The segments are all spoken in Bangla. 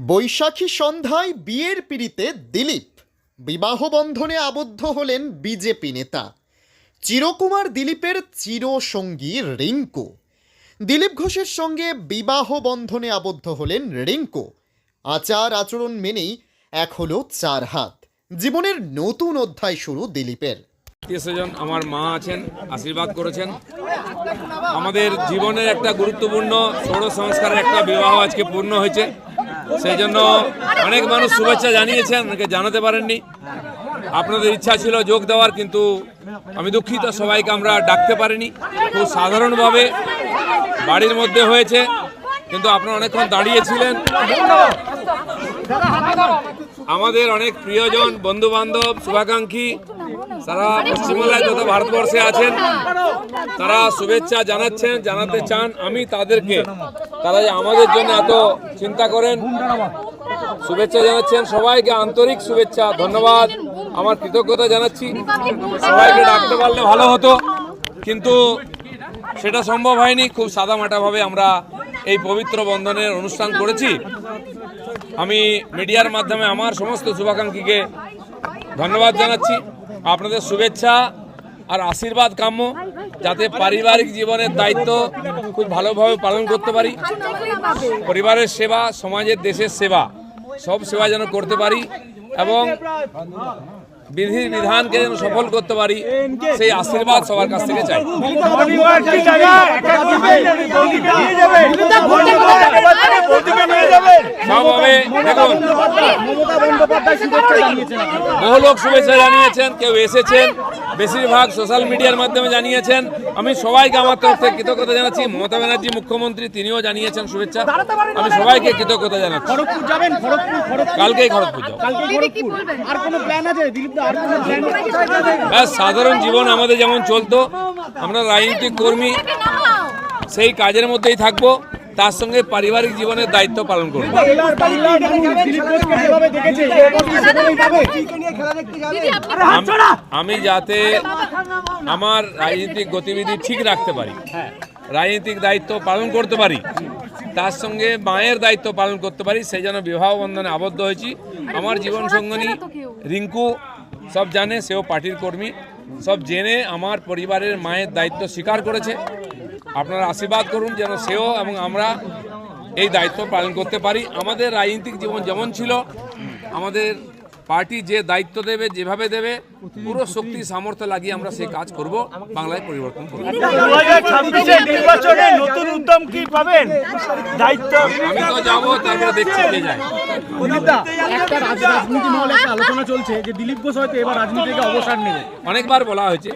বৈশাখী সন্ধ্যায় বিয়ের পিড়িতে দিলীপ। বিবাহ বন্ধনে আবদ্ধ হলেন বিজেপি নেতা। চিরকুমার দিলীপের চিরসঙ্গী রিঙ্কু। দিলীপ ঘোষের সঙ্গে বিবাহ বন্ধনে আবদ্ধ হলেন রিঙ্কু। আচার আচরণ মেনেই এক হলো চার হাত। জীবনের নতুন অধ্যায় শুরু দিলীপের। স্বজন, আমার মা আছেন, আশীর্বাদ করেছেন। আমাদের জীবনের একটা গুরুত্বপূর্ণ ষোড়শ সংস্কারের একটা বিবাহ আজকে পূর্ণ হয়েছে। সেই জন্য অনেক মানুষ শুভেচ্ছা জানিয়েছেন অনেকে জানাতে পারেননি। আপনাদের ইচ্ছা ছিল যোগ দেওয়ার, কিন্তু আমি দুঃখিত, সবাইকে আমরা ডাকতে পারিনি। খুব সাধারণভাবে বাড়ির মধ্যে হয়েছে, কিন্তু আপনারা অনেকক্ষণ দাঁড়িয়েছিলেন। আমাদের অনেক প্রিয়জন বন্ধু বান্ধব শুভাকাঙ্ক্ষী সারা পশ্চিমবাংলায় তথা ভারতবর্ষে আছেন তারা শুভেচ্ছা জানাচ্ছেন জানাতে চান আমি তাদেরকে। তারা যে আমাদের জন্য এত চিন্তা করেন শুভেচ্ছা জানাচ্ছেন। সবাইকে আন্তরিক শুভেচ্ছা ধন্যবাদ। আমার কৃতজ্ঞতা জানাচ্ছি। সবাইকে ডাকতে পারলে ভালো হতো কিন্তু সেটা সম্ভব হয়নি। খুব সাদামাটাভাবে আমরা এই পবিত্র বন্ধনের অনুষ্ঠান করেছি। আমি মিডিয়ার মাধ্যমে আমার সমস্ত শুভাকাঙ্ক্ষীকে ধন্যবাদ জানাচ্ছি। আপনাদের শুভেচ্ছা আর আশীর্বাদ কাম্য যাতে পারিবারিক জীবনের দায়িত্ব খুব ভালোভাবে পালন করতে পারি পরিবারের সেবা সমাজের দেশের সেবা সব সেবা যেন করতে পারি এবং বিধি বিধানকে যেন সফল করতে পারি সেই আশীর্বাদ সবার কাছ থেকে চাই সবভাবে দেখুন বহু লোক শুভেচ্ছা জানিয়েছেন কেউ এসেছেন বেশিরভাগ সোশ্যাল মিডিয়ার মাধ্যমে জানিয়েছেন আমি সবাইকে আমার তরফ থেকে কৃতজ্ঞতা জানাচ্ছি মমতা ব্যানার্জি মুখ্যমন্ত্রী তিনিও জানিয়েছেন শুভেচ্ছা আমি সবাইকে কৃতজ্ঞতা জানাচ্ছি কালকেই খড়গপুর যাব কালকে খড়গপুর আর কোনো প্ল্যান আছে দিলীপ দা আর কোনো প্ল্যান ব্যাস সাধারণ জীবন আমাদের যেমন চলতো আমরা রাজনৈতিক কর্মী সেই কাজের মধ্যেই থাকব তার সঙ্গে পারিবারিক জীবনের দায়িত্ব পালন করব। আমি যাতে আমার রাজনৈতিক গতিবিধি ঠিক রাখতে পারি, রাজনৈতিক দায়িত্ব পালন করতে পারি, তার সঙ্গে মায়ের দায়িত্ব পালন করতে পারি সেই জন্য বিবাহ বন্ধনে আবদ্ধ হয়েছি। আমার জীবন সঙ্গনী রিঙ্কু, সব জানে, সেও পার্টির কর্মী। সব জেনে আমার পরিবারের মায়ের দায়িত্ব স্বীকার করেছে। আপনারা আশীর্বাদ করুন যেন সেও এবং আমরা এই দায়িত্ব পালন করতে পারি। আমাদের রাজনৈতিক জীবন যেমন ছিল, আমাদের পার্টি যে দায়িত্ব দেবে যেভাবে দেবে পুরো শক্তি সামর্থ্য লাগিয়ে আমরা সেই কাজ করব বাংলায় পরিবর্তন করব। নির্বাচনে নতুন উদ্যম কি পাবেন? দায়িত্ব আমি তো যাব তারপরে দেখছি কে যায়। একটা রাজনীতি মহলে একটা আলোচনা চলছে যে দিলীপ ঘোষ হয়তো এবার রাজনীতি থেকে অবসর নেবে। অনেকবার বলা হয়েছে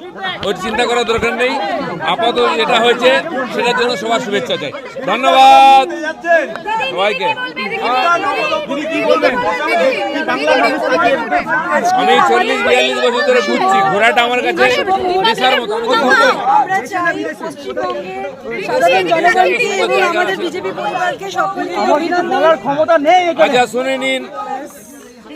ওই চিন্তা করার দরকার নেই আপাতত যেটা হয়েছে সেটার জন্য সবার শুভেচ্ছা চাই। ধন্যবাদ। সবাইকে। আমি চল্লিশ বিয়াল্লিশ বছর ধরে ঘুরছি ঘোরাটা আমার কাছে নেশার মতো। আমি খুব ঘুরতে আমরা চাই পশ্চিমবঙ্গে সাধারণ জনগণকে এবং আমাদের বিজেপি পরিবারকে সকলকে অভিনন্দন বলার ক্ষমতা নেই এখানে। আচ্ছা শুনে নিন।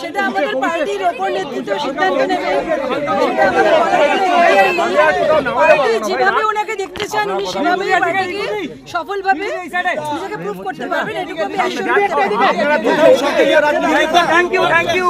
সেটা আমাদের পার্টির ওপর নেতৃত্ব সিদ্ধান্ত নেবে। সেটা আমাদের পার্টি যেভাবে ওনাকে দেখতে চান উনি সেভাবেই পার্টিকে সফলভাবে নিজেকে প্রুফ করতে পারবেন এটুকু আমি অ্যাসিওর দিতে পারি থ্যাংক ইউ থ্যাংক ইউ